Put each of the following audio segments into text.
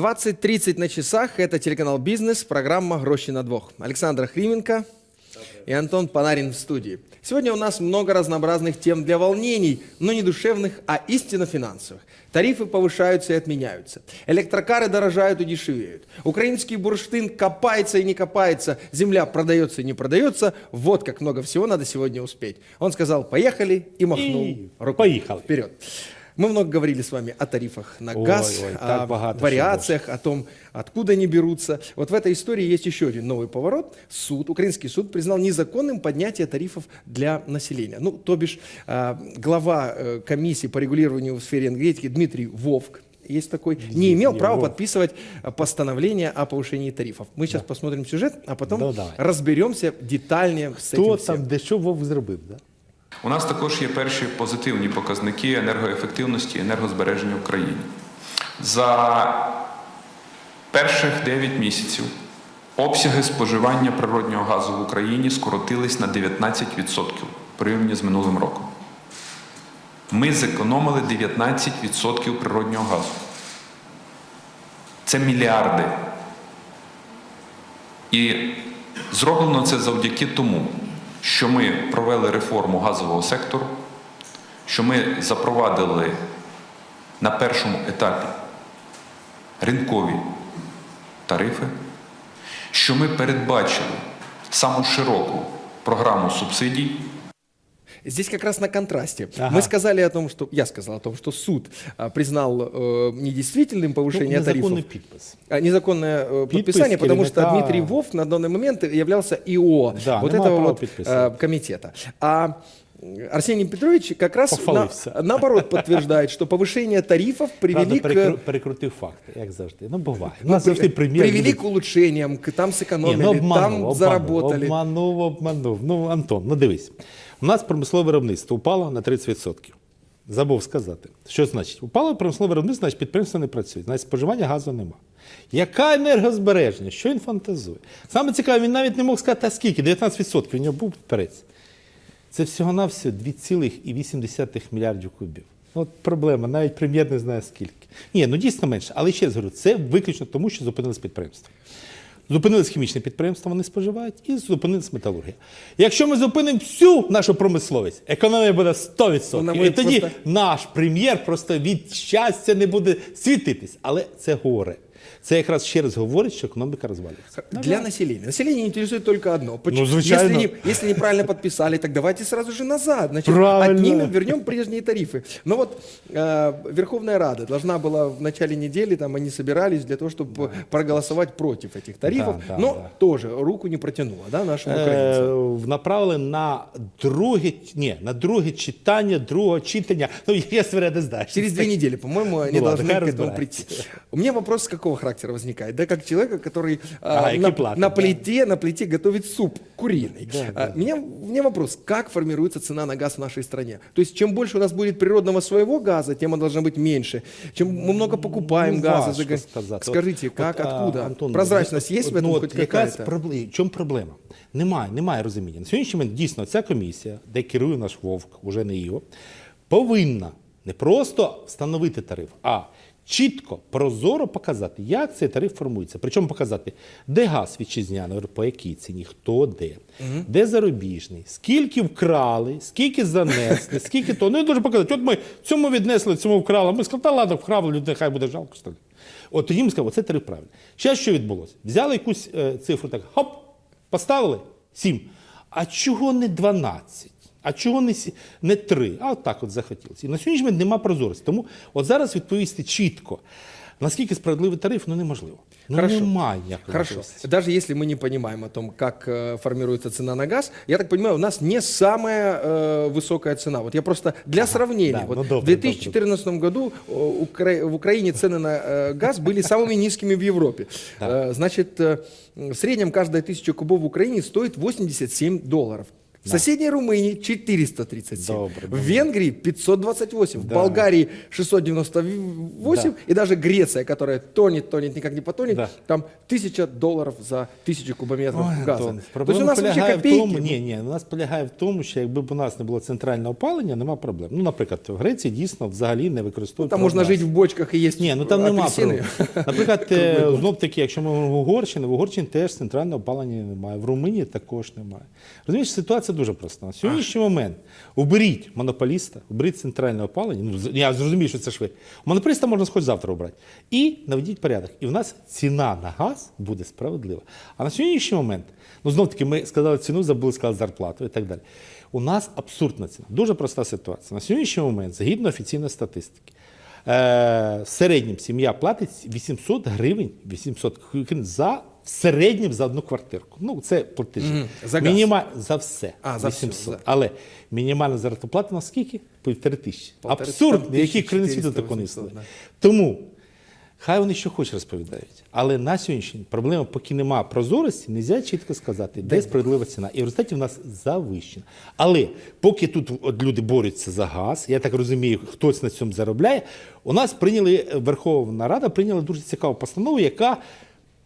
20.30 на часах. Это телеканал «Бизнес», программа «Гроши на двух». Александр Хрименко и Антон Панарин в студии. Сегодня у нас много разнообразных тем для волнений, но не душевных, а истинно финансовых. Тарифы повышаются и отменяются. Электрокары дорожают и дешевеют. Украинский бурштин копается и не копается. Земля продается и не продается. Вот как много всего надо сегодня успеть. Он сказал «поехали» и махнул И рукой. поехали. Вперед. Мы много говорили с вами о тарифах на Ой, газ, ой, о вариациях, о том, откуда они берутся. Вот в этой истории есть еще один новый поворот. Суд, украинский суд признал незаконным поднятие тарифов для населения. Ну, то бишь, а, глава э, комиссии по регулированию в сфере энергетики Дмитрий Вовк, есть такой, не имел права Вовк. подписывать постановление о повышении тарифов. Мы сейчас посмотрим сюжет, а потом Да, давай. разберемся детальнее с этим всем. там де що Вовк зробив? Да? У нас також є перші позитивні показники енергоефективності і енергозбереження в країні. За перших 9 місяців обсяги споживання природнього газу в Україні скоротились на 19% порівняно з минулим роком. Ми зекономили 19% природнього газу. Це мільярди. І зроблено це завдяки тому, що ми провели реформу газового сектору, що ми запровадили на першому етапі ринкові тарифи, що ми передбачили саму широку програму субсидій Здесь как раз на контрасте. Ага. Мы сказали о том, что я сказал о том, что суд а, признал э, недействительным повышение Ну, тарифов. незаконний підпис. А, Незаконное э, подписание, потому что керівника- Дмитрий Вов на данный момент являлся ИО Да, вот нема этого права вот, підписати. э, комитета. А э, Арсений Петрович как раз на- Похвалився. наоборот подтверждает, что повышение тарифов привели Правда, к, перекру- перекрутив факти, як завжди. Ну, буває. У ну, нас завжди при- прем'єр. привели любить- к улучшениям, к, там Ні, сэкономили, ну, обманув, там обманув, заработали. Обманув, обманув. Ну, Антон, ну дивись. У нас промислове виробництво упало на 30%. Забув сказати. Що значить? Упало промислове виробництво, значить підприємства не працюють, значить споживання газу нема. Яка енергозбереження? Що він фантазує? Саме цікаве, він навіть не мог сказати, а скільки? 19% у нього був підперець. Це всього-навсього 2,8 мільярдів кубів. От проблема, навіть прем'єр не знає скільки. Ні, ну дійсно менше. Але ще раз говорю, це виключно тому, що зупинились підприємства. Зупинились хімічне підприємство, вони споживають, і зупинилась металургія. Якщо ми зупинимо всю нашу промисловість, економія буде 100%. Вона І тоді просто- наш прем'єр просто від щастя не буде світитись. Але це горе. Це якраз ще раз говорить, що економіка розвалюється. Для населения. Население интересует только одно. Почему? Ну, звичайно. если, не- если неправильно подписали, так давайте сразу же назад. Значит, Правильно. отнимем, вернем прежние тарифы. Но вот э, Верховная Рада должна была в начале недели, там они собирались для того, чтобы проголосовать против этих тарифов, Да, да, но да. тоже руку не протянула, да, нашим украинцам. Е, направили на друге, ні, на друге читання, другого читання. Ну, я свиря не знаю. Через две недели, по-моему, они Ну ладно, должны хай к этому прийти. разбираются. У меня вопрос какого характера возникает? Да, как человека, который э, Ага, на, який платить, на да. плите, на плите готовит суп куриный. Да, А, да. Меня, у меня вопрос, как формируется цена на газ в нашей стране? То есть, чем больше у нас будет природного своего газа, тем он должно быть меньше. Чем мы много покупаем Ну, газа, важко за га- сказати. скажите, От- как, от, а, откуда? Антон, Прозрачность от- есть в ну, этом от хоть якась какая-то? проблема. В чому проблема? Немає, немає розуміння. На сьогоднішній момент дійсно ця комісія, де керує наш Вовк, уже не його, повинна не просто встановити тариф, а чітко, прозоро показати, як цей тариф формується. Причому показати, де газ вітчизняний, по якій ціні, хто де, де зарубіжний, скільки вкрали, скільки занесли, скільки то. Ну, я дуже показати. От ми цьому віднесли, цьому вкрали. Ми сказали, та ладно, вкрали, людей, хай буде жалко. Що ли. От тоді ми сказали, оце тариф правильний. Зараз що відбулося? Взяли якусь е, цифру, так, хоп, поставили 7. А чого не 12? А чого не, сі- не 3? А от так от захотілося. І на сьогоднішній момент нема прозорості. Тому от зараз відповісти чітко, наскільки справедливий тариф, ну неможливо. Ну, Хорошо. немає ніякої Хорошо. можливості. Даже если мы не понимаем о том, как э, формируется цена на газ, я так понимаю, у нас не самая э, высокая цена. Вот я просто для сравнения. да, вот ну, добро, в 2014 году э, Укра- в Украине цены на э, газ были самыми низкими в Европе. Э, Значит, э, в среднем каждая тысяча кубов в Украине стоит 87 долларов. В соседней Румынии 437, Добре, в. Венгрии 528, в Да. Болгарии 698 Да. и даже Греция, которая тонет, тонет, никак не потонет, Да. там 1000 долларов за 1000 кубометров Ой, газа. Антон, То есть проблема у нас вообще полягає копейки. в тому, ні, ні, у нас полягає в тому, що якби б у нас не було центрального опалення, нема проблем. Ну, наприклад, в Греції дійсно взагалі не використовують. Там можно прав жить в бочках и есть Ні, ну там нема апельсины. проблем. Наприклад, е, знов таки, якщо ми говоримо в Угорщині, в Угорщині теж центрального опалення немає, в Румунії також немає. Розумієш, ситуація дуже проста. На сьогоднішній момент уберіть монополіста, уберіть центральне опалення. Ну, я зрозумію, що це швидко. Монополіста можна хоч завтра обрати. І наведіть порядок. І в нас ціна на газ буде справедлива. А на сьогоднішній момент, ну знов таки, ми сказали ціну, забули сказати зарплату і так далі. У нас абсурдна ціна. Дуже проста ситуація. На сьогоднішній момент, згідно офіційної статистики, Е, в середньому сім'я платить 800 гривень 800 гривень за в середньому за одну квартирку. Ну, це платежі. Мгм, за газ. Мініма... за все. А, за все, 800. за. Але мінімальна заробітна на скільки? Півтори тисячі. Полтори- Абсурд, там який країни світу такого не 800, існує. да. Тому хай вони що хочуть розповідають. Але на сьогоднішній день проблема, поки немає прозорості, не можна чітко сказати, де справедлива ціна. І в результаті в нас завищена. Але поки тут от люди борються за газ, я так розумію, хтось на цьому заробляє. У нас прийняли Верховна Рада прийняла дуже цікаву постанову, яка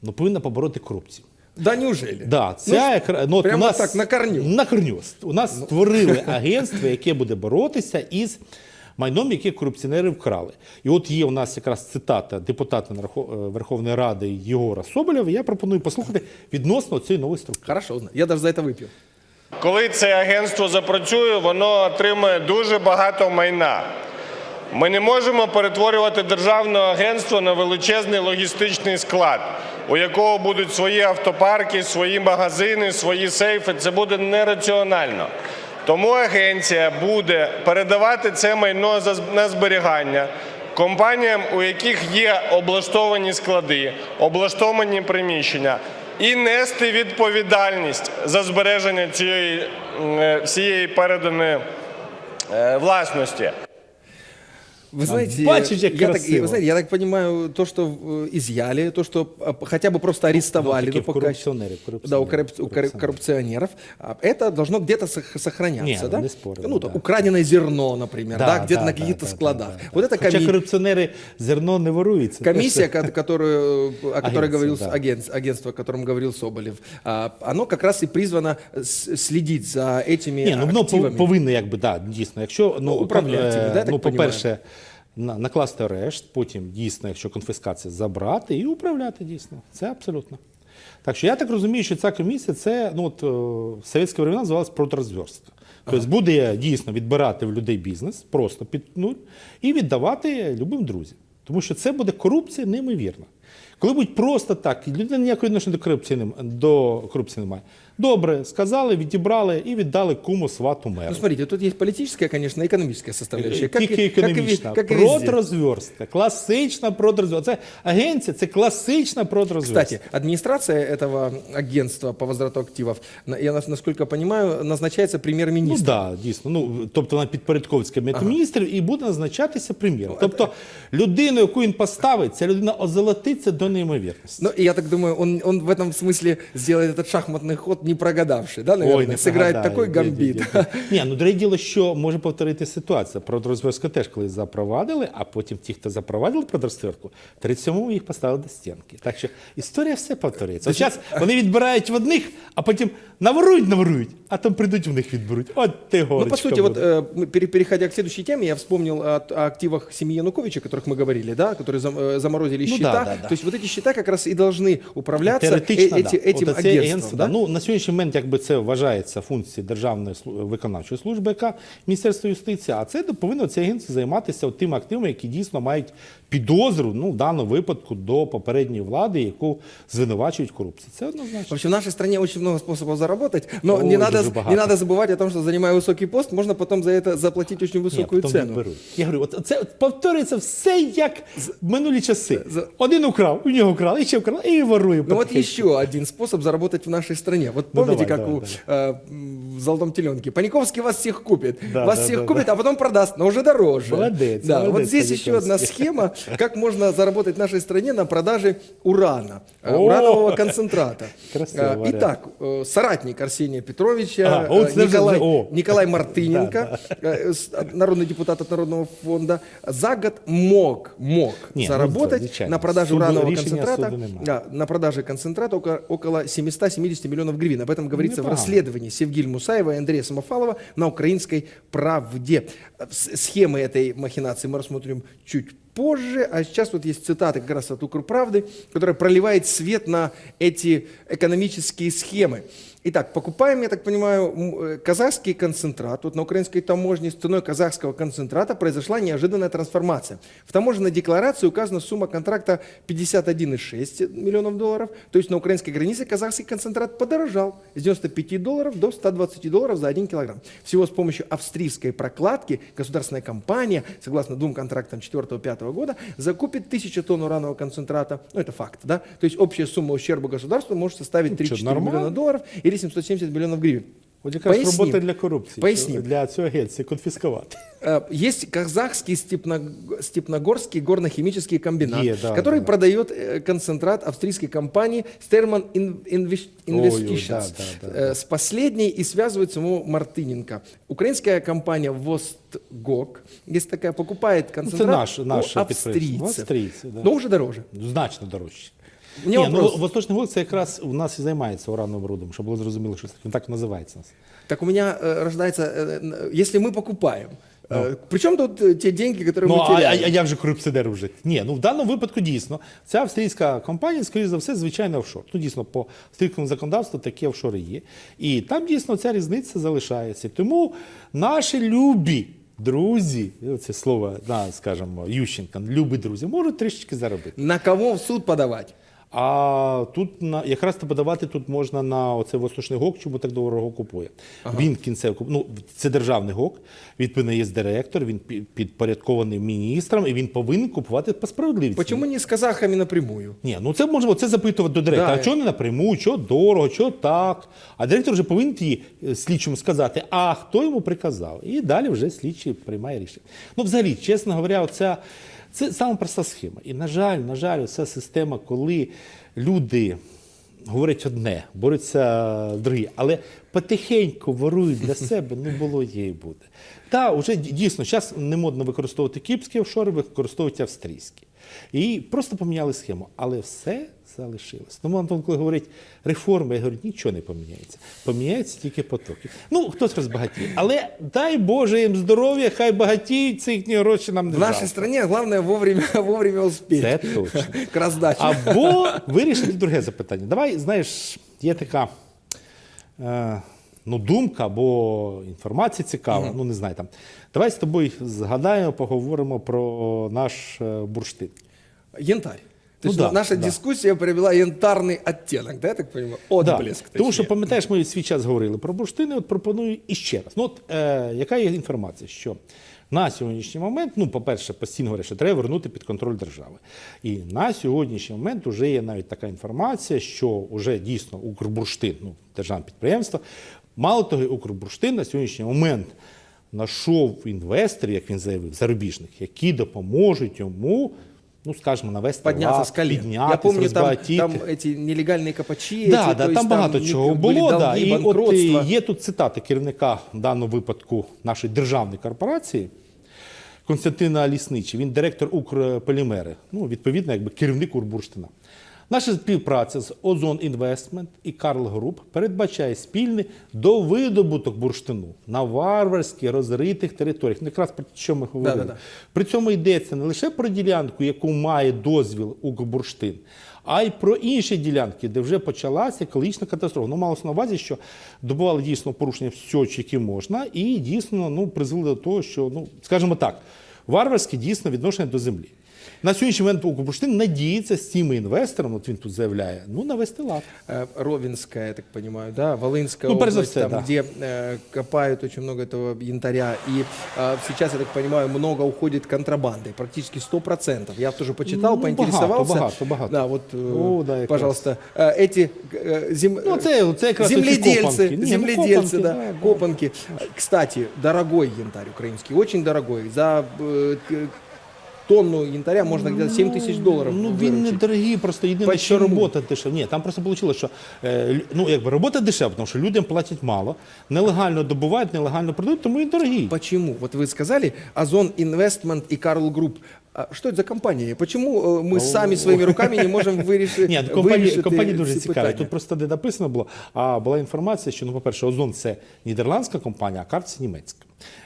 ну, повинна побороти корупцію. Да неужели? Да, ця якраз ну, от прямо у нас так, на корню. На корню. У нас створили агентство, яке буде боротися із майном, яке корупціонери вкрали. І от є у нас якраз цитата депутата е, Верховної Ради Єгора Соболєва. Я пропоную послухати відносно цієї нової структури. Хорошо, я даже за это выпью. Коли це агентство запрацює, воно отримає дуже багато майна. Ми не можемо перетворювати державне агентство на величезний логістичний склад, у якого будуть свої автопарки, свої магазини, свої сейфи. Це буде нераціонально. Тому агенція буде передавати це майно на зберігання компаніям, у яких є облаштовані склади, облаштовані приміщення, і нести відповідальність за збереження цієї е, всієї переданої е, власності. Вы знаете, бачишь, как я так, красиво. вы знаете, я так понимаю, то, что э, изъяли, то, что э, хотя бы просто арестовали, Ну, таких ну, пока- коррупционеров, да, у, коррупционеров, корруп- у корру- коррупционеров. коррупционеров, а, это должно где-то сох- сохраняться, Не, да? не спорю, ну, да. то украденное зерно, например, да, где-то на каких-то да, складах. да, да. Вот это Хоча коми- корупціонери зерно не ворується. комиссия, ко- которую, о которой Агентство, говорил да. агент- агентство, о котором говорил Соболев, а, оно как раз и призвано с- следить за этими Ні, ну воно активами. пов- повинно, якби, да, дійсно. Якщо ну, управляти, е, да, я так ну, по-перше, на- накласти арешт, потім дійсно, якщо конфіскація, забрати і управляти дійсно. Це абсолютно. Так що я так розумію, що ця комісія це ну от е, в совєтські времена називалась протрозверстка. Тобто буде дійсно відбирати в людей бізнес, просто під нуль, і віддавати любим друзям. Тому що це буде корупція неймовірна. Коли будуть просто так, людина ніякої відношення до корупції нем- до корупції немає. Добре, сказали, відібрали і віддали куму свату меру. Ну, смотрите, тут есть политическая, конечно, и экономическая составляющая. Тільки економічна. Продрозверстка. Класична продрозверстка. Це агенція, це класична продрозверстка. Кстати, администрация этого агентства по возврату активов, на- я нас- насколько понимаю, назначается Ну так, да, дійсно. Ну, тобто вона підпорядковується Кабінету міністрів і буде назначатися прем'єром. Тобто людину, яку він поставить, ця людина озолотиться до неймовірності. Ну, и я так думаю, он, он в этом смысле сделает этот шахматный ход не прогадавший, да, наверное? не Сыграет прогадає. такой Ні, гамбит. ні, ні, ні. Ні, ну друге діло, що може повторити ситуація. Продрозверстку теж колись запровадили, а потім ті, хто запровадили продрозверстку, в 37-му їх поставили до стінки. Так що історія все повторюється. От зараз вони відбирають в одних, а потім наворують, наворують, а там прийдуть в них відберуть. От ти Ну, горечка по сути, вот буде. э, мы, пере- переходя к следующей теме, я вспомнил о, о активах семьи Януковича, о которых мы говорили, да, которые зам- э, заморозили Ну счета. да, да, да. То есть вот эти счета как раз и должны управляться Теоретично, э- да. эти- этим От оце агентством. агентство, да? да? Ну, на сьогоднішній момент якби це вважається функцією Державної слу- виконавчої служби, яка Міністерство юстиції, а це повинно це агентство займатися от тими активами, які дійсно мають підозру, ну, в даному випадку, до попередньої влади, яку звинувачують в корупції. Це В однозначно. общем, в нашей стране очень много способов заработать, но Ой, не, надо, дуже не багато. надо забывать о том, что занимая высокий пост, можно потом за это заплатить очень Ні, высокую потім цену. відберуть. Я говорю, от це от повторюється все як в минулі часи. За- Один украв, у нього вкрали, і ще вкрали, і ворує. Ну вот потихеньку. еще один способ заработать в нашей стране. Вот Ну, помните, давай, как давай, у, э, м, в «Золотом теленке»? Паниковский вас всех купит, Да, вас да, всех да, купит, а потом продаст, но уже дороже. Молодец, Да, вот молодец, здесь еще одна Паниковский. схема, как можно заработать в нашей стране на продаже урана, э, О! уранового концентрата. Красиво, Э, вариант. Итак, э, соратник Арсения Петровича, А, э, вот это Николай, же- о. Николай Мартыненко, э, с- народный депутат от Народного фонда, за год мог, мог Не, ну, заработать звичайно. на продаже Суду- уранового рішення концентрата суду немає. да, на продаже концентрата около, около 770 миллионов гривен. Об этом говорится в Непогано. расследовании Севгиль Мусаева и Андрея Самофалова на украинской правде. С- Схемы этой махинации мы рассмотрим чуть позже, а сейчас вот есть цитаты как раз от Укрправды, которая проливает свет на эти экономические схемы. Итак, покупаем, я так понимаю, э, казахский концентрат. Вот на украинской таможне с ценой казахского концентрата произошла неожиданная трансформация. В таможенной декларации указана сумма контракта 51,6 миллионов долларов. То есть на украинской границе казахский концентрат подорожал с 95 долларов до 120 долларов за 1 килограмм. Всего с помощью австрийской прокладки государственная компания, согласно двум контрактам 4-5 года, закупит 1000 тонн уранового концентрата. Ну, это факт, да? То есть общая сумма ущерба государству может составить Ну, чё, 34 нормально. миллиона долларов или 770 миллионов гривен. От якраз Поясним. робота для корупції. Поясним. Для цього агенції конфіскувати. Э, Есть казахский степно- степногорский горно-химический комбинат, Е, да, который да. продает э, концентрат австрийской компании Sterman In- Inves- Ой, ой, Investitions. да, да, да, Э, С последней и связывает самого Мартыненко. Украинская компания Vostgok, есть такая, покупает концентрат наш- у наше австрийцев, підприємство. Австрійці, да. но уже дороже. Значно дорожче. У мене Ні, ну, вопрос. Восточний Волк це якраз у нас і займається урановим рудом, щоб було зрозуміло, що це він так називається. у нас. Так у меня э, рождается, э, н- если мы покупаем, э, причем тут э, те деньги, которые Ну, мы а, а, теряем? а як же корупціонер вже? Ні, ну в даному випадку дійсно ця австрійська компанія, скоріш за все, звичайно, офшор. Ну, дійсно, по австрійському законодавству такі офшори є. І там дійсно ця різниця залишається. Тому наші любі друзі, це слово, да, скажімо, Ющенка, любі друзі, можуть трішечки заробити. На кого в суд подавать? А тут на якраз подавати тут можна на оцей восточний гок, чому так дорого купує. Він кінцево ну це державний гок. Відповідно, є директор, він підпорядкований міністрам, і він повинен купувати по справедливості. Почему не с казахами напрямую? Ні, ну це можемо це запитувати до директора. Да. А чого не напряму, що дорого, що так. А директор вже повинен ті е, слідчому сказати, а хто йому приказав. І далі вже слідчий приймає рішення. Ну, взагалі, чесно говоря, оця, це саме проста схема. І, на жаль, на жаль, ця система, коли люди говорять одне, борються другі, але потихеньку ворують для себе, ну було є і буде. Та вже дійсно, зараз не модно використовувати кіпські офшори, використовують австрійські. І просто поміняли схему, але все залишилось. Тому Антон, коли говорить реформи, я говорю, нічого не поміняється. Поміняються тільки потоки. Ну, хтось розбагатіє. Але дай Боже їм здоров'я, хай багатіють, це їхні гроші нам не В жалко. стране главное вовремя, вовремя успеть Це точно. Або вирішити друге запитання. Давай, знаєш, є така е, ну, думка або інформація цікава, ну не знаю там. Давай з тобою згадаємо, поговоримо про наш е, бурштин. Янтарь. То Ну да, наша да. дискуссия приобрела янтарный оттенок, да, я так понимаю? Отблеск. Тому що, пам'ятаєш, ми свій час говорили про бурштини, от пропоную іще раз. Ну, от, е, яка є інформація? Що на сьогоднішній момент, ну, по-перше, постійно говорять, що треба вернути під контроль держави. І на сьогоднішній момент вже є навіть така інформація, що вже дійсно Укрбурштин, ну, державне підприємство, мало того, Укрбурштин на сьогоднішній момент знайшов інвесторів, як він заявив, зарубіжних, які допоможуть йому. Ну, скажімо, навести подняться лад, с колен. піднятись, Я помню, там, розбагатіти. там эти нелегальные копачи. Да, эти, да, то есть там багато не- чого были було. Да. долги, І от банкротство. е, є тут цитати керівника в даному випадку нашої державної корпорації Константина Лісничі. Він директор Укрполімери. Ну, відповідно, якби керівник Урбурштина. Наша співпраця з Озон Інвестмент і Карл Груп передбачає спільний довидобуток бурштину на варварськи розритих територіях. Ну, якраз про що ми говорили. Да-да-да. При цьому йдеться не лише про ділянку, яку має дозвіл Укрбурштин, а й про інші ділянки, де вже почалася екологічна катастрофа. Ну, малося на увазі, що добували дійсно порушення всього, які можна, і дійсно ну, призвели до того, що, ну, скажімо так, варварське дійсно відношення до землі. На сьогоднішній момент Укрпоштин надіється з цими інвесторами, от він тут заявляє, ну навести лад. Э, Ровенская, я так понимаю, да, Волынская Ну, прежде область, всего, там, да. где э, копают очень много этого янтаря. И э, сейчас, я так понимаю, много уходит контрабанды, практически 100%. Я тоже почитал, Ну, поинтересовался. багато, багато, багато. Да, вот, э, О, да, якраз. пожалуйста, э, эти э, зем... Ну, це, це якраз оці земледельцы, копанки. Ні, ну, земледельцы, копанки, да, да, да. копанки. Кстати, дорогой янтарь украинский, очень дорогой. За э, к- тонну янтаря можно где-то 7 тысяч долларов Ну він не выручить. дорогий, просто єдине, що Почему? робота дешева. Ні, там просто вийшло, що е, лю- ну, якби робота дешева, тому що людям платять мало, нелегально добувають, нелегально продають, тому і дорогі. Почему? Вот вы сказали Озон Инвестмент и Карл Групп. А что это за компании? Почему э, мы сами своими руками не можем вирішити? Ні, компанії, вирішити компанії дуже ці цікаві. питання? Тут просто не написано було, а була інформація, що, ну, по-перше, Озон це нідерландська компанія, а Карт це німецька.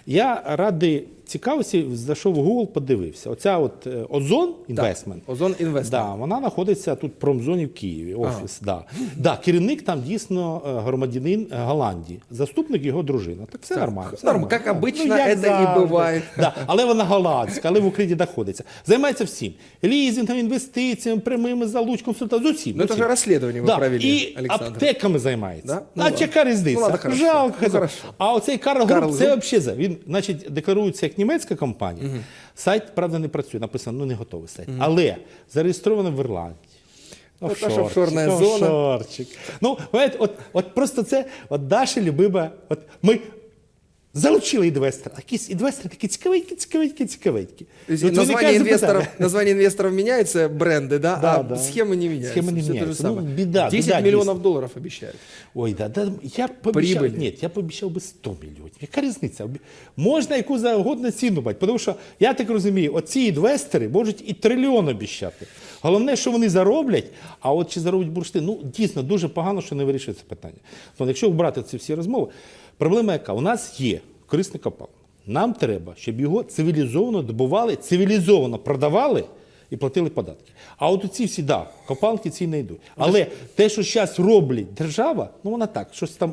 Я ради цікавості зайшов в Google, подивився. Оця от Озон Інвестмент. Озон Інвестмент. Да, вона знаходиться тут в промзоні в Києві, офіс. Да. Да, керівник там дійсно е, громадянин е, Голландії, заступник його дружина. Так все нормально. все нормально. як обично, Ну, як це і буває. Да, але вона голландська, але в Україні знаходиться. Займається всім. Лізингом, інвестиціями, прямими залуч, консультаціями. з усім. Ну, усім. же расследование Да, провели, і Александр. аптеками займається. Да? Ну а ладно. різниця? Ну. Жалко. Ну. А оцей Карл Карл Груп, це взагалі. Він, значить, декларується як німецька компанія. Сайт, правда, не працює. Написано, ну не готовий сайт. Але зареєстровано в Ірландії. От офшорна зона. Офшорчик. Ну, знаєте, от, от просто це, от Даша любима, от ми залучили інвестора. А якісь інвестори такі цікавенькі, цікавенькі, цікавенькі. То есть От название виникає инвесторов, запитання. название инвесторов меняется, бренды, да, Да, а да. схемы не меняются. Схемы не Всё то же меняются. Ну, самое. беда, 10 беда, миллионов действительно. долларов обещают. Ой, да, да, я пообіцяв, Прибылі. ні, я пообіцяв би 100 мільйонів. Яка різниця? Обі- Можна яку завгодно ціну бати, тому що, я так розумію, оці інвестори можуть і трильйон обіщати. Головне, що вони зароблять, а от чи зароблять бурштин, ну дійсно дуже погано, що не вирішується питання. Тобто, якщо вбрати ці всі розмови, проблема яка? У нас є корисний копал. Нам треба, щоб його цивілізовано добували, цивілізовано продавали і платили податки. А от ці всі, да, копалки ці не йдуть. Але те, що зараз роблять держава, ну вона так, щось там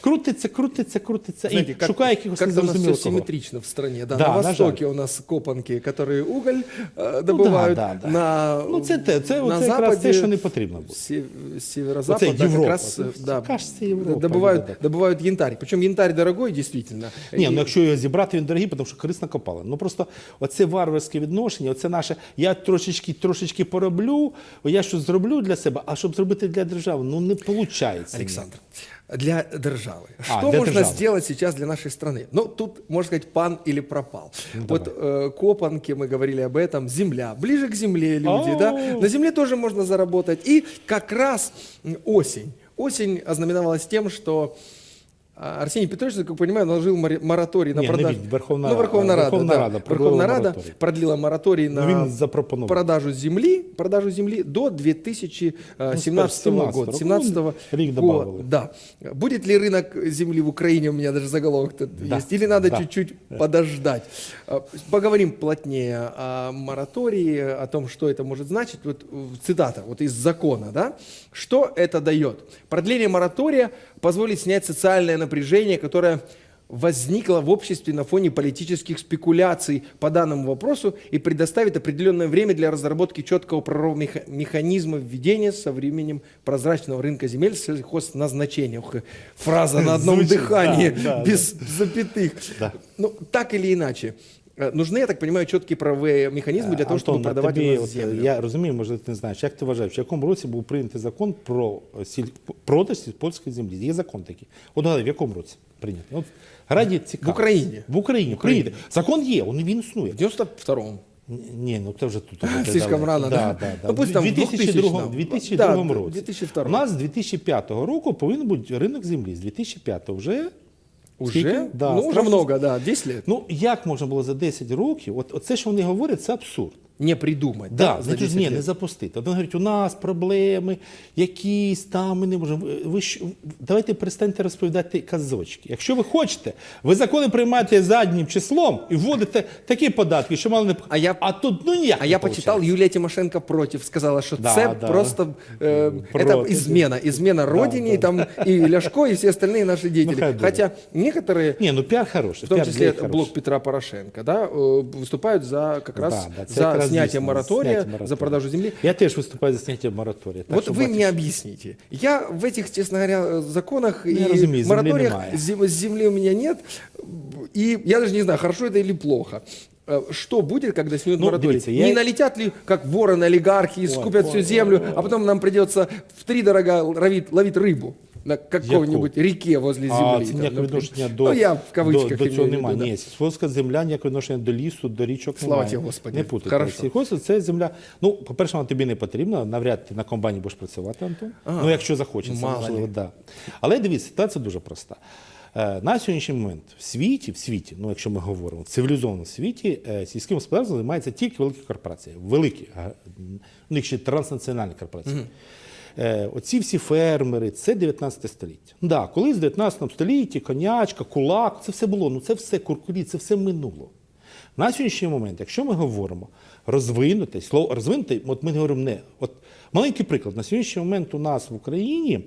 крутиться, крутиться, крутиться Знаете, і шукає якихось как-то у нас все незрозумілих кого. симметрично в стране. Да, Да, на на востоке у нас копанки, которые уголь э, Ну, добывают. да, да, да. На, Ну, це те, це, на оце якраз те, западе, що не потрібно було. сев- северо-запад, Оце да, как Європа. раз, Це э, да, кажеться, Європа, добывают, да, да. добывают янтарь. Причем янтарь дорогой, действительно. Ні, И- ну якщо його зібрати, він дорогий, тому що корисна копала. Ну просто оце варварське відношення, оце наше, я трошечки, трошечки пороблю, я щось зроблю для себе, а щоб зробити для держави, ну не виходить. Александр, для державы. А, Что для можно державы. сделать сейчас для нашей страны? Ну, тут, можно сказать, пан или пропал. вот э, копанки, мы говорили об этом, земля. Ближе к земле люди, да? О. На земле тоже можно заработать. И как раз м, осень. Осень ознаменовалась тем, что а, Арсений Петрович, как понимаю, наложил мори- мораторий на Не, не продажу. він, Верховна ну, Верховна Рада, Верховна да. Рада продлила Верховна Рада мораторій. продлила мораторий на він запропонував. продажу земли, продажу земли до 2017 Ну, года. року. 17 Ну, рік года. добавили. Да. Будет ли рынок земли в Украине, у меня даже заголовок тут Да. есть, или надо Да. чуть-чуть подождать. А, Поговорим плотнее о моратории, о том, что это может значить. Вот э, цитата вот из закона, да? Что это дает? Продление моратория позволит снять социальное напряжение, которое возникло в обществе на фоне политических спекуляций по данному вопросу и предоставит определенное время для разработки четкого меха- механизма введения со временем прозрачного рынка земель с сельхозназначения. Ух, фраза на одном Звучит, дыхании, да, да, без запятых. Да. Ну, так или иначе, нужны, я так понимаю, четкие правовые механизмы для того, чтобы Антон, а продавать тобі, у нас от, землю. я розумію, може ти не знаєш, як ти вважаєш, в якому році був прийнятий закон про е, сіль... продаж сільськогосподарської землі? Є закон такий. От гадай, в якому році прийнятий? От, раді цікаво. В Україні. В Україні. Прийнятий. Закон є, він, він існує. В 92-м. Ні, ну це вже тут. вже Слишком далеко. рано, да? да? Да, да. Ну, пусть там в 2002, 2000-м. 2002 Да, році. 2002. У нас з 2005 року повинен бути ринок землі. З 2005 вже... Уже? Да, ну, уже страшно. много, да, 10 лет. Ну, як можна було за 10 років, от, от це, що вони говорять, це абсурд. Не придумать, Да, да, за значить, 10 ні, лет. не запустити. От Вони говорять, у нас проблеми, якісь там ми не можемо. Ви- Ви що, давайте перестаньте розповідати казочки. Якщо ви хочете, ви закони приймаєте заднім числом і вводите такі податки, що мало не А я- а тут ну ніяк. А не я получається. почитал, Юлия Тимошенко против, сказала, что Да, це да. просто э, Против. это измена, измена родине, и там и Ляшко, и все остальные наши деятели. хай буде. Хотя некоторые, Ні, ну піар хороший. в том піар числе дуже хороший. блок Петра Порошенко, да, э, выступают за как раз Да, да, це за, якраз снятие звісно, моратория, зняття за мораторію. продажу земли. Я теж виступаю за зняття мораторія. Так вот що вы бачиш, мне объясните. Я в этих, честно говоря, законах Ну, я и разумею, земли мораториях немає. зем- земли у меня нет. И я даже не знаю, хорошо это или плохо. Э, Что будет, когда снимут Ну, мораторий? дивіться, я- Не налетят ли, как вороны, олигархи, и скупят всю землю, а потом нам придется в три дорога ловить, ловить рыбу На какой-нибудь реке возле земли. А це ніякого відношення до, Ну, я в кавычках до, до цього немає. да. Ні, сільськогосподарська земля ніякого відношення до лісу, до річок Слава немає. тебе, Господи. Не путайте. Хорошо. Сільгосп – це земля. Ну, по-перше, вона тобі не потрібна, навряд ти на комбайні будеш працювати, Антон. Ну, якщо захочеться, мало можливо, да. Але дивіться, ситуація дуже проста. Е, На сьогоднішній момент в світі, в світі, ну якщо ми говоримо, в цивілізованому світі, е, сільським господарством займаються тільки великі корпорації. Великі, га- у ще транснаціональні корпорації. Е, Оці всі фермери, це 19 століття. Да, колись в 19 столітті конячка, кулак, це все було. Ну це все куркулі, це все минуло. На сьогоднішній момент, якщо ми говоримо розвинутий, слово розвинутий, от ми говоримо не. От маленький приклад. На сьогоднішній момент у нас в Україні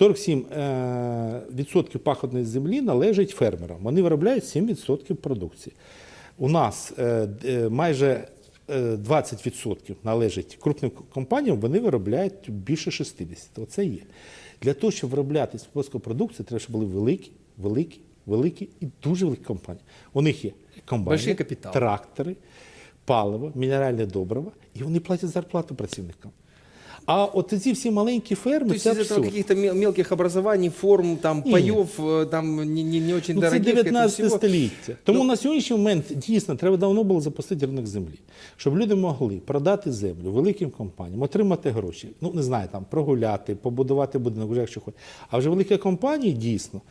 47% е, пахотної землі належить фермерам. Вони виробляють 7% продукції. У нас е, е, майже е, 20% належить крупним компаніям, вони виробляють більше 60%. Оце є. Для того, щоб виробляти сільськогосподарську продукцію, треба, щоб були великі, великі, великі і дуже великі компанії. У них є комбайни, трактори, паливо, мінеральне добриво, і вони платять зарплату працівникам. А от ці всі маленькі ферми, То есть це из этого абсурд. каких-то мел- мелких образований, форм, там, Нет. паев, э, там не, не, не очень Ну, це дорогих. этого 19 всего. століття. Тому на сьогоднішній момент дійсно треба давно було запустити ринок землі, щоб люди могли продати землю великим компаніям, отримати гроші. Ну не знаю, там прогуляти, побудувати будинок, вже якщо хочуть. А вже великі компанії дійсно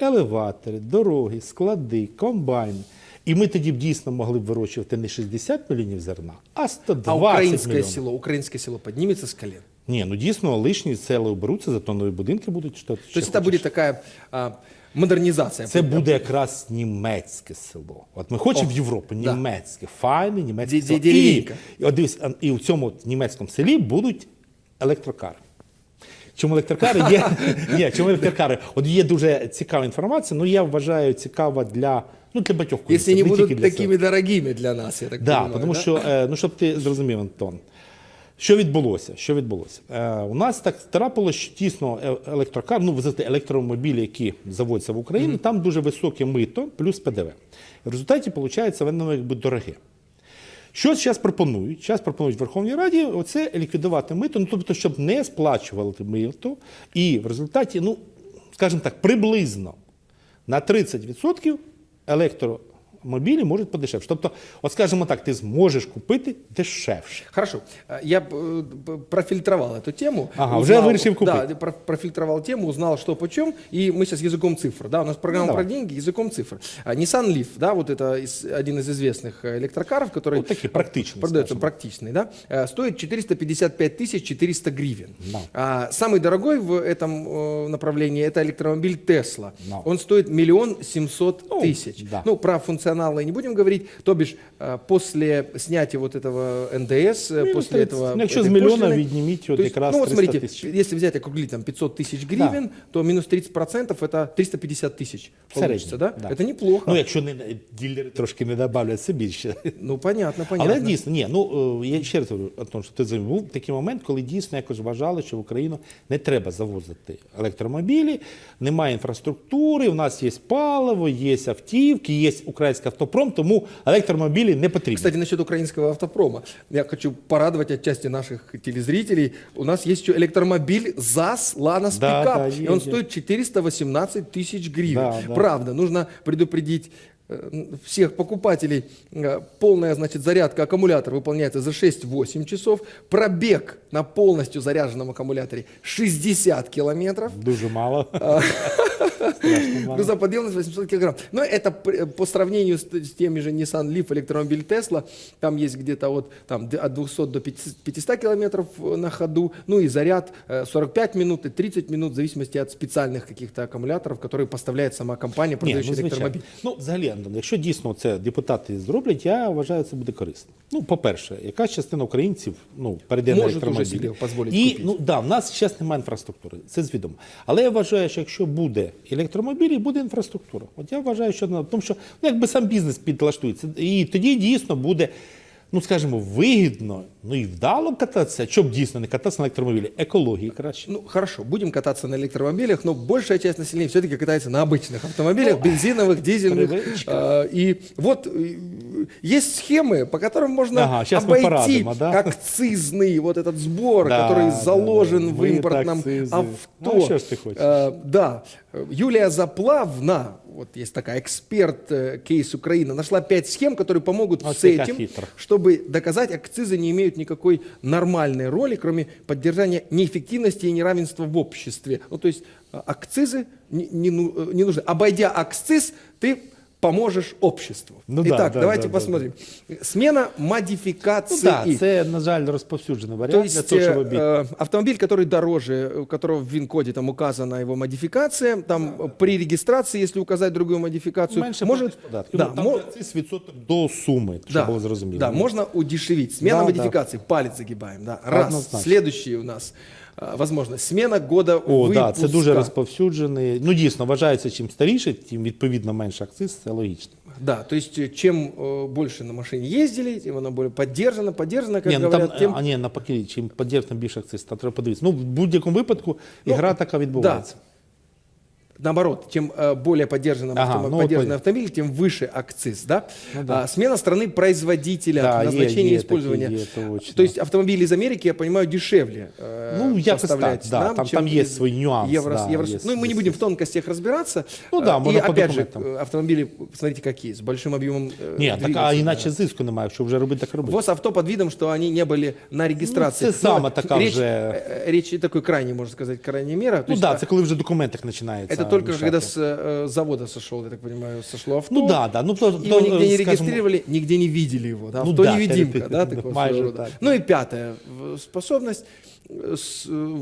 елеватори, дороги, склади, комбайни. І ми тоді б дійсно могли б вирощувати не 60 мільйонів зерна, а 120 А украинское мільйонів. село, украинское село поднимется с колен. Ні, ну дійсно лишні села уберуться, зато нові будинки будуть. Що, То есть это будет такая а, модернизация. Це буде якраз німецьке село. От ми хочемо О, в Європу, да. німецьке, файне німецьке Ді- село. деревенька. І, от дивись, і в цьому німецькому селі будуть електрокари. Чому електрокари є? Ні, чому електрокари? От є дуже цікава інформація, ну я вважаю цікава для, ну, для багатьох Если не не будут тільки для такими дорогими для нас, я так Да, понимаю. тому да? що, е, ну щоб ти зрозумів, Антон, що відбулося? Що відбулося? Е, у нас так трапилось, що дійсно е- електрокар, ну ви електромобілі, які заводяться в Україну, там дуже високе мито плюс ПДВ. В результаті, виходить, воно якби дороге. Що зараз пропонують? Зараз пропонують в Верховній Раді оце ліквідувати мито, ну тобто, щоб не сплачували мито, і в результаті, ну, скажімо так, приблизно на 30% електро електромобілі можуть подешевше. Тобто, от скажімо так, ти зможеш купити дешевше. Хорошо, А, я э, п- профильтровал эту тему. Ага, уже вирішив купити. Да, про- профильтровал тему, узнал, что почем, и мы сейчас языком цифр. Да, у нас программа Ну, про давай. деньги, языком цифр. А, Nissan Leaf, да, вот это из- один из известных э, электрокаров, который Вот такие практичные, продается скажем. практичный, да, э, стоит 455 тысяч 400 гривен. Да. А, самый дорогой в этом э, направлении это электромобиль Tesla. Да. Он стоит миллион семьсот Ну, тысяч. да. Ну, про функционалы не будем говорить, то бишь э, после снятия вот этого НДС, э, Минус после 30. этого... Ну, якщо этой з мільйона пошлины, відніміть то от есть, якраз ну, вот 300 смотрите, тисяч. если взять, округлить там 500 тысяч гривен, то минус 30% это 350 тысяч В получится, да? середньому, Это неплохо. Ну, Ну, якщо не ділери трошки не добавлять це більше. понятно, понятно. Але дійсно, ні, ну е, я ще раз говорю, Антон, що ти забув, був такий момент, коли дійсно якось вважали, що в Україну не треба завозити електромобілі, немає інфраструктури, у нас є паливо, є автівки, є український автопром, тому електромобілі не потрібні. Кстати, насчет украинского автопрома. Я хочу порадовать отчасти наших телезрителей. У нас есть еще электромобиль ЗАЗ «Ланос Да, Пикап». да, и есть, он есть. стоит 418 тысяч гривен. Да, да. Правда, нужно предупредить э, всех покупателей. Э, Полная, значит, зарядка аккумулятора выполняется за 6-8 часов. Пробег на полностью заряженном аккумуляторе 60 километров. Дуже мало. Грузоподъемность 800 килограмм. Но это п- по сравнению с, с теми же Nissan Leaf, электромобиль Tesla, там есть где-то от, там, от 200 до 500 500 километров э, на ходу, ну и заряд э, 45 минут и 30 минут в зависимости от специальных каких-то аккумуляторов, которые поставляет сама компания, Ні, продающая ну, звичайно. электромобиль. Ну, взагалі, якщо дійсно це депутати зроблять, я вважаю, це буде корисно. Ну, по-перше, якась частина українців ну, перейде на електромобілі. І, купити. ну, да, в нас зараз немає інфраструктури, це звідомо. Але я вважаю, що якщо буде електромобілі, буде інфраструктура. От я вважаю, що тому що ну, якби сам бізнес підлаштується. І тоді дійсно буде ну скажімо, вигідно, ну і вдало кататися, щоб дійсно не кататися на електромобілі. Екології краще. Ну, хорошо, будем кататься на электромобилях, но большая часть населения все-таки катается на обычных автомобилях, бензиновых, дизельных. привычка. А, И вот э, есть схемы, по которым можно Ага, щас мы обойти порадуем, а, да? акцизный вот этот сбор, Да, который да, заложен да. в Мы импортном акцизы. авто. Ну, что ж ты хочешь? Э, Да, Юлия Заплавна, вот есть такая эксперт э, кейс Украина, нашла пять схем, которые помогут Вот с это этим, хитро. чтобы доказать, акцизы не имеют никакой нормальной роли, кроме поддержания неэффективности и неравенства в обществе. Ну, то есть э, акцизы не, не ну- э, не нужны. Обойдя акциз, ты поможешь обществу. Ну да, Итак, да, давайте да, да, посмотрим. Смена Ну модификации. так, це, на жаль, розповсюджений То варіант для есть того, щоб э, обійти. э, автомобиль, который дороже, у которого в ВИН-коде там указана его модификация, там э, при регистрации, если указать другую модификацию, Менше может, платиш податки. да, ну, там мо- акциз відсоток до суми, щоб да, було зрозуміло. да, можно удешевить. Смена Да, модификации, палец загибаем, да. Раз. Однозначно. Следующий у нас э, возможность. Смена года О, выпуска. да, це дуже розповсюджений. Ну, дійсно, вважається, чим старіше, тим відповідно менше акциз, це логічно. Да, то есть э, чем э, больше на машине ездили, тем она более поддержана, поддержана, как Ні, ну, говорят, там, тем... а ні, навпаки, чим поддержано більше акциз, там треба подивитися. Ну, в будь-якому випадку ігра така відбувається. Наоборот, чем э, более поддержан Ага, автомо- ну вот поддержанный понятно. автомобиль, тем выше акциз, да? Ну да. А, смена страны производителя, Да, назначения е- е использования. такие, е, точно. То есть автомобили из Америки, я понимаю, дешевле э, Ну, якось поставлять так, да, нам, там- чем там есть из свой нюанс, Евро, да, Евро- есть- ну, мы не есть- будем в тонкостях разбираться. Ну да, Э, можно И по опять же, документам. э, автомобили, посмотрите, какие, с большим объемом э, Ні, так, а двигателя. іначе зиску немає, якщо вже робити, так робити. ВОЗ авто под видом, что они не были на регистрации. Ну, це саме Ну, така речь, вже- э, э, речь такой крайней, можно сказать, крайняя мера. То Ну есть, так, а, да, це коли вже в документах починається. Это только мішати. когда с э, завода сошел, я так понимаю, сошло авто. Ну да, да. Ну, то, Его то, нигде не скажімо, регистрировали, нигде не видели его. Да? Ну Авто да, невидимка, теоретически, да, такого майже своего рода. так. Ну и пятая в- способность, э, с- э,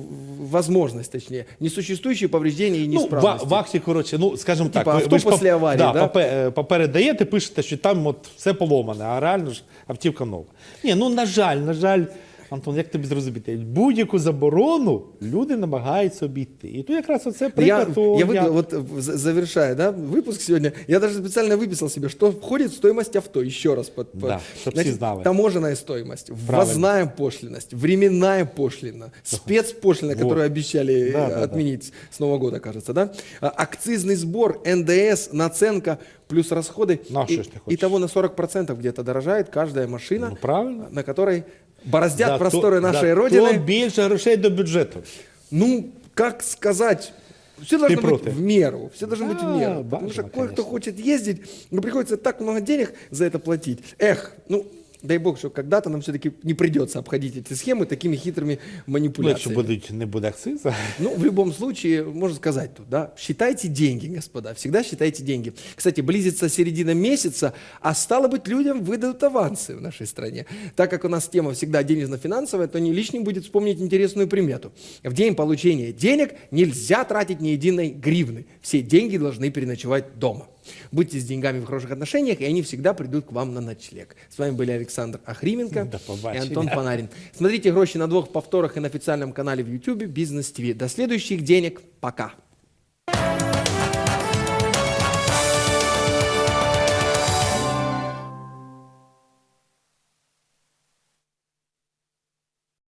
возможность, точнее, несуществующие повреждения и Ну, ва- неисправности. в акті, коротше, ну, скажімо так, Типа авто ж після аварії, да, да? попе- е, поперед даєте, пишете, що там от все поломане, а реально ж автівка нова. Ні, ну, на жаль, на жаль, Антон, як тобі зрозуміти? Будь-яку заборону люди намагаються обійти. І тут якраз оце Я, приклад. того, я выпил- як- вот в- за- завершая да, выпуск сегодня, я даже специально выписал себе, что входит в стоимость авто, еще раз. Под, под- Да, чтоб все знали. Таможенная стоимость, Правильно. ввозная пошлинность, временная пошлина, спецпошлина, Вот. которую обещали Да, э, да, да. отменить с Нового года, кажется, да? А, Акцизный сбор, НДС, наценка, плюс расходы. Ну, а И- что ж ты хочешь? Итого на 40% где-то дорожает каждая машина, Ну, правильно. на которой бороздят Зато- просторы нашей зато Родины. більше грошей до бюджету. Ну, как сказать, все должно быть против? в меру. Все должно быть в Да, меру. Потому что важно, кое-кто конечно. хочет ездить, но приходится так много денег за это платить. Эх, ну, дай бог, что когда-то нам все-таки не придется обходить эти схемы такими хитрыми Ну, якщо манипуляциями. будуть, не буде акциза. Ну, в любом случае, можно сказать тут, да, считайте деньги, господа, всегда считайте деньги. Кстати, близится середина месяца, а стало быть, людям выдают авансы в нашей стране. Так как у нас тема всегда денежно-финансовая, то не лишним будет вспомнить интересную примету. В день получения денег нельзя тратить ни единой гривны. Все деньги должны переночевать дома. Будьте с деньгами в хороших отношениях, и они всегда придут к вам на ночлег. С вами были Александр Ахрименко До и. Антон Панарин. Смотрите «Гроши на двух» повторах и на официальном канале в YouTube «Бизнес ТВ». До следующих денег. Пока.